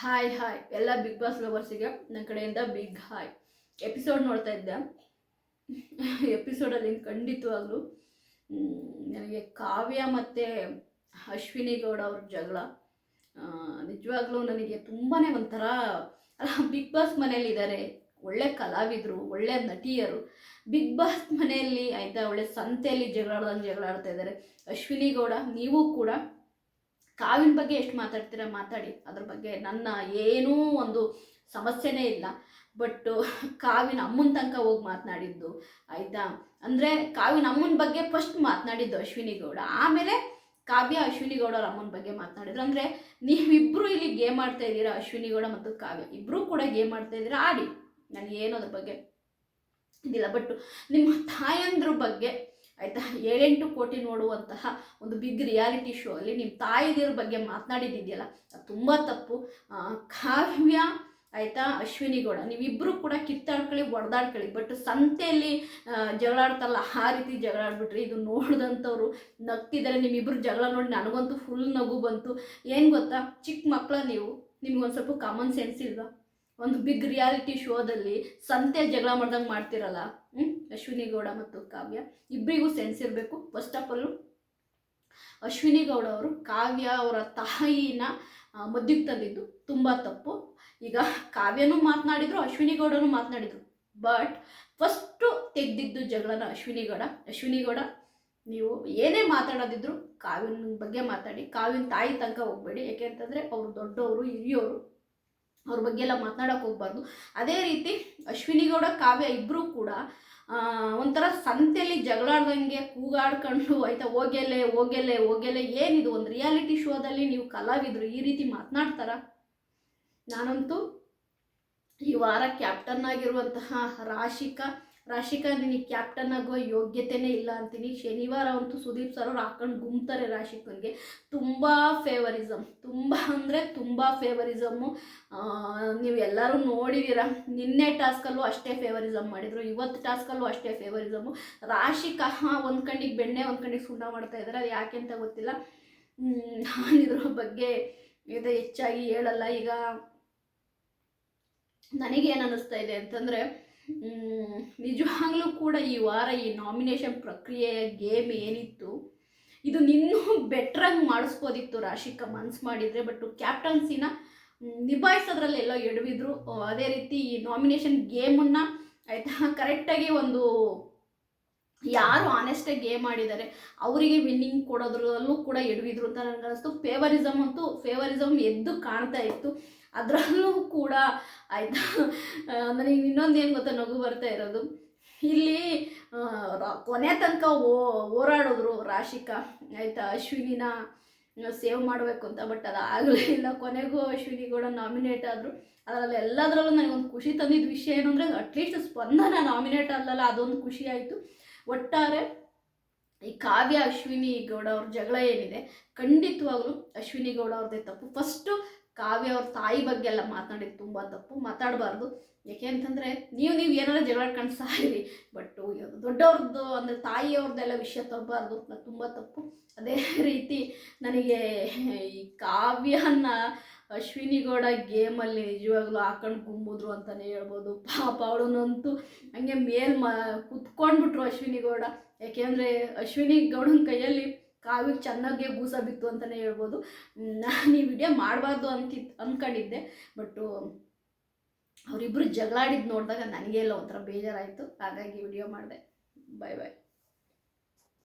Hi hi ಎಲ್ಲ big boss ಲವರ್ಸಿಗೆ ನನ್ನ ಕಡೆಯಿಂದ ಬಿಗ್ ಹಾಯ್ ಎಪಿಸೋಡ್ ನೋಡ್ತಾ ಇದ್ದೆ. ಎಪಿಸೋಡಲ್ಲಿ ಖಂಡಿತವಾಗ್ಲೂ ನನಗೆ ಕಾವ್ಯ ಮತ್ತು ಅಶ್ವಿನಿ ಗೌಡ ಅವ್ರ ಜಗಳ ನಿಜವಾಗ್ಲೂ ನನಗೆ ತುಂಬಾ ಒಂಥರ ಬಿಗ್ ಬಾಸ್ ಮನೇಲಿದ್ದಾರೆ ಒಳ್ಳೆ ಕಲಾವಿದರು, ಒಳ್ಳೆ ನಟಿಯರು. ಬಿಗ್ ಬಾಸ್ ಮನೆಯಲ್ಲಿ, ಆಯಿತಾ, ಒಳ್ಳೆ ಸಂತೆಯಲ್ಲಿ ಜಗಳಾಡ್ದಂಗೆ ಜಗಳಾಡ್ತಾ ಇದ್ದಾರೆ ಅಶ್ವಿನಿ ಗೌಡ, ನೀವು ಕೂಡ ಕಾವಿನ ಬಗ್ಗೆ ಎಷ್ಟು ಮಾತಾಡ್ತೀರ ಮಾತಾಡಿ. ಅದ್ರ ಬಗ್ಗೆ ನನ್ನ ಏನೂ ಒಂದು ಸಮಸ್ಯೆನೇ ಇಲ್ಲ. ಬಟ್ ಕಾವಿನ ಅಮ್ಮನ ತನಕ ಹೋಗಿ ಮಾತನಾಡಿದ್ದು ಆಯಿತಾ. ಅಂದರೆ ಕಾವಿನ ಅಮ್ಮನ ಬಗ್ಗೆ ಫಸ್ಟ್ ಮಾತನಾಡಿದ್ದು ಅಶ್ವಿನಿ ಗೌಡ. ಆಮೇಲೆ ಕಾವ್ಯ ಅಶ್ವಿನಿ ಗೌಡ ಅವ್ರ ಅಮ್ಮನ ಬಗ್ಗೆ ಮಾತನಾಡಿದ್ರು. ಅಂದರೆ ನೀವಿಬ್ಬರು ಇಲ್ಲಿ ಗೇಮ್ ಆಡ್ತಾ ಇದ್ದೀರಾ ಅಶ್ವಿನಿ ಗೌಡ ಮತ್ತು ಕಾವ್ಯ. ಇಬ್ಬರೂ ಕೂಡ ಗೇಮ್ ಆಡ್ತಾ ಇದ್ದೀರಾ? ಆಡಿ. ನನಗೇನು ಅದ್ರ ಬಗ್ಗೆ ಇದಿಲ್ಲ. ಬಟ್ ನಿಮ್ಮ ತಾಯಂದ್ರ ಬಗ್ಗೆ ಆಯಿತಾ? ಏಳೆಂಟು ಕೋಟಿ ನೋಡುವಂತಹ ಒಂದು ಬಿಗ್ ರಿಯಾಲಿಟಿ ಶೋ ಅಲ್ಲಿ ನಿಮ್ಮ ತಾಯಿದಿರ ಬಗ್ಗೆ ಮಾತನಾಡಿದ್ದಿದೆಯಲ್ಲ ತುಂಬ ತಪ್ಪು. ಕಾವ್ಯ, ಆಯಿತಾ, ಅಶ್ವಿನಿ ಗೌಡ ನೀವಿಬ್ಬರು ಕೂಡ ಕಿತ್ತಾಡ್ಕೊಳ್ಳಿ ಹೊಡೆದಾಡ್ಕೊಳ್ಳಿ ಬಟ್ ಸಂತೆಯಲ್ಲಿ ಜಗಳಾಡ್ತಲ್ಲ ಆ ರೀತಿ ಜಗಳಾಡ್ಬಿಟ್ರಿ. ಇದು ನೋಡಿದಂಥವ್ರು ನಗ್ತಿದ್ದಾರೆ. ನಿಮ್ಮಿಬ್ಬರು ಜಗಳ ನೋಡಿ ನನಗಂತೂ ಫುಲ್ ನಗು ಬಂತು. ಏನು ಗೊತ್ತಾ? ಚಿಕ್ಕ ಮಕ್ಕಳ ನೀವು. ನಿಮ್ಗೊಂದು ಸ್ವಲ್ಪ ಕಾಮನ್ ಸೆನ್ಸ್ ಇಲ್ವಾ? ಒಂದು ಬಿಗ್ ರಿಯಾಲಿಟಿ ಶೋದಲ್ಲಿ ಸಂತೆ ಜಗಳ ಮಾಡ್ದಂಗೆ ಮಾಡ್ತಿರಲ್ಲ? ಹ್ಞೂ ಅಶ್ವಿನಿ ಗೌಡ ಮತ್ತು ಕಾವ್ಯ. ಇಬ್ಬರಿಗೂ ಸೆನ್ಸ್ ಇರಬೇಕು. First of all Ashwini Gowda ಅವರು ಕಾವ್ಯ ಅವರ ತಾಯಿನ ಮದ್ಯಕ್ಕೆ ತಂದಿದ್ದು. ತುಂಬ ತಪ್ಪು. ಈಗ ಕಾವ್ಯನೂ ಮಾತನಾಡಿದ್ರು, ಅಶ್ವಿನಿ ಗೌಡನೂ ಮಾತನಾಡಿದ್ರು. ಬಟ್ ಫಸ್ಟು ತೆಗೆದಿದ್ದು ಜಗಳನ ಅಶ್ವಿನಿ ಗೌಡ. ಅಶ್ವಿನಿ ಗೌಡ, ನೀವು ಏನೇ ಮಾತಾಡೋದಿದ್ರು ಕಾವ್ಯನ ಬಗ್ಗೆ ಮಾತಾಡಿ. ಕಾವ್ಯನ ತಾಯಿ ತನಕ ಹೋಗಬೇಡಿ. ಯಾಕೆ ಅಂತಂದರೆ ಅವರು ದೊಡ್ಡವರು ಹಿರಿಯೋರು ಅವ್ರ ಬಗ್ಗೆ ಎಲ್ಲ ಮಾತನಾಡೋಕೆ ಹೋಗ್ಬಾರ್ದು. ಅದೇ ರೀತಿ ಅಶ್ವಿನಿ ಗೌಡ ಕಾವ್ಯ ಇಬ್ಬರೂ ಕೂಡ ಒಂಥರ ಸಂತೆಯಲ್ಲಿ ಜಗಳಾಡ್ದಂಗೆ ಕೂಗಾಡ್ಕೊಂಡು ಆಯಿತಾ, ಹೋಗೆಲೆ ಹೋಗೆಲೆ ಹೋಗೆಲೆ, ಏನಿದು ಒಂದು ರಿಯಾಲಿಟಿ ಶೋದಲ್ಲಿ ನೀವು ಕಲಾವಿದರು ಈ ರೀತಿ ಮಾತನಾಡ್ತಾರ? ನಾನಂತೂ ಈ ವಾರ ಕ್ಯಾಪ್ಟನ್ ಆಗಿರುವಂತಹ ರಾಶಿಕಾ ರಾಶಿಕಾ ನಿನಗೆ ಕ್ಯಾಪ್ಟನ್ ಆಗೋ ಯೋಗ್ಯತೆನೇ ಇಲ್ಲ ಅಂತೀನಿ. ಶನಿವಾರ ಅಂತೂ ಸುದೀಪ್ ಸರ್ ಅವ್ರು ಹಾಕೊಂಡು ಗುಮ್ತಾರೆ ರಾಶಿಕನ್ಗೆ. ತುಂಬ ಫೇವರಿಸಮ್ ತುಂಬ ಅಂದರೆ ತುಂಬ ಫೇವರಿಸಮ್ಮು ನೀವು ಎಲ್ಲರೂ ನೋಡಿದ್ದೀರ ನಿನ್ನೆ ಟಾಸ್ಕಲ್ಲೂ ಅಷ್ಟೇ ಫೇವರಿಸಮ್ ಮಾಡಿದರು. ಇವತ್ತು ಟಾಸ್ಕಲ್ಲೂ ಅಷ್ಟೇ ಫೇವರಿಸಮ್ಮು ರಾಶಿಕ ಒಂದು ಕಣ್ಣಿಗೆ ಬೆಣ್ಣೆ, ಒಂದು ಕಣ್ಣಿಗೆ ಸುಣ್ಣ ಮಾಡ್ತಾ ಇದ್ದಾರೆ ಯಾಕೆ ಅಂತ ಗೊತ್ತಿಲ್ಲ. ನಾನಿದ್ರ ಬಗ್ಗೆ ಇದು ಹೆಚ್ಚಾಗಿ ಹೇಳಲ್ಲ. ಈಗ ನನಗೇನು ಅನ್ನಿಸ್ತಾ ಇದೆ ಅಂತಂದರೆ ನಿಜವಾಗ್ಲೂ ಕೂಡ ಈ ವಾರ ಈ ನಾಮಿನೇಷನ್ ಪ್ರಕ್ರಿಯೆ ಗೇಮ್ ಏನಿತ್ತು, ಇದು ಇನ್ನೂ ಬೆಟ್ರಾಗಿ ಮಾಡಿಸ್ಬೋದಿತ್ತು ರಾಶಿಕಾ ಮನ್ಸು ಮಾಡಿದರೆ ಬಟ್ ಕ್ಯಾಪ್ಟನ್ಸಿನ ನಿಭಾಯಿಸೋದ್ರಲ್ಲಿ ಎಲ್ಲೋ ಎಡವಿದ್ರು. ಅದೇ ರೀತಿ ಈ ನಾಮಿನೇಷನ್ ಗೇಮನ್ನು ಆಯಿತಾ ಕರೆಕ್ಟಾಗಿ ಒಂದು ಯಾರು ಆನೆಸ್ಟಾಗಿ ಗೇಮ್ ಆಡಿದ್ದಾರೆ, ಅವರಿಗೆ ವಿನ್ನಿಂಗ್ ಕೊಡೋದ್ರಲ್ಲೂ ಕೂಡ ಎಡವಿದ್ರು ಅಂತ ನನಗೆ ಅನಿಸ್ತು ಫೇವರಿಸಮ್ ಅಂತೂ ಫೇವರಿಸಮ್ ಎದ್ದು ಕಾಣ್ತಾ ಇತ್ತು. ಅದರಲ್ಲೂ ಕೂಡ ಆಯಿತಾ? ನನಗೆ ಇನ್ನೊಂದು ಏನು ಗೊತ್ತಾ ನಗು ಬರ್ತಾ ಇರೋದು? ಇಲ್ಲಿ ಕೊನೆ ತನಕ ಓ, ಹೋರಾಡಿದ್ರು ರಾಶಿಕಾ, ಆಯಿತಾ? ಅಶ್ವಿನಿನ ಸೇವ್ ಮಾಡಬೇಕು ಅಂತ, ಬಟ್ ಅದು ಆಗಲೇ ಇಲ್ಲ. ಕೊನೆಗೂ ಅಶ್ವಿನಿ ಕೂಡ ನಾಮಿನೇಟ್ ಆದರು. ಅದರಲ್ಲಿ ಎಲ್ಲದರಲ್ಲೂ ನನಗೊಂದು ಖುಷಿ ತಂದಿದ್ದ ವಿಷಯ ಏನು ಅಂದರೆ ಅಟ್ಲೀಸ್ಟ್ ಸ್ಪಂದನ ನಾಮಿನೇಟ್ ಅಲ್ಲಲ್ಲ ಅದೊಂದು ಖುಷಿ ಆಯಿತು. ಒಟ್ಟಾರೆ ಈ ಕಾವ್ಯ ಅಶ್ವಿನಿ ಗೌಡ ಅವ್ರ ಜಗಳ ಏನಿದೆ, ಖಂಡಿತವಾಗ್ಲೂ ಅಶ್ವಿನಿ ಗೌಡ ಅವ್ರದ್ದೇ ತಪ್ಪು. ಫಸ್ಟು ಕಾವ್ಯ ಅವ್ರ ತಾಯಿ ಬಗ್ಗೆ ಎಲ್ಲ ಮಾತಾಡಿದ್ದು ತುಂಬ ತಪ್ಪು, ಮಾತಾಡಬಾರ್ದು. ಯಾಕೆ ಅಂತಂದರೆ ನೀವು ನೀವು ಏನಾರ ಜಗಳಾಡ್ಕೊಂಡು ಸಾಯಿರಿ ಬಟ್ ದೊಡ್ಡವ್ರದ್ದು ಅಂದರೆ ತಾಯಿಯವ್ರದ್ದೆಲ್ಲ ವಿಷಯ ತರಬಾರ್ದು ತುಂಬ ತಪ್ಪು. ಅದೇ ರೀತಿ ನನಗೆ ಈ ಕಾವ್ಯನ ಅಶ್ವಿನಿ ಗೌಡ ಗೇಮಲ್ಲಿ ನಿಜವಾಗ್ಲೂ ಹಾಕೊಂಡು ಗುಂಬಿದ್ರು ಅಂತಲೇ ಹೇಳ್ಬೋದು. ಪಾಪ ಅವಳನ್ನಂತೂ ಹಂಗೆ ಮೇಲ್ ಮಾ, ಕುತ್ಕೊಂಡ್ಬಿಟ್ರು ಅಶ್ವಿನಿ ಗೌಡ. ಯಾಕೆಂದರೆ ಅಶ್ವಿನಿ ಗೌಡನ ಕೈಯಲ್ಲಿ ಕಾವಿಗೆ ಚೆನ್ನಾಗಿ ಗೂಸ ಬಿತ್ತು ಅಂತಲೇ ಹೇಳ್ಬೋದು. ನಾನು ಈ ವಿಡಿಯೋ ಮಾಡಬಾರ್ದು ಅಂತ ಅಂದ್ಕೊಂಡಿದ್ದೆ ಬಟ್ಟು ಅವರಿಬ್ಬರು ಜಗಳಾಡಿದ್ದು ನೋಡಿದಾಗ ನನಗೆ ಎಲ್ಲ ಒಂಥರ ಬೇಜಾರಾಯಿತು. ಹಾಗಾಗಿ ವಿಡಿಯೋ ಮಾಡಿದೆ. ಬಾಯ್ ಬಾಯ್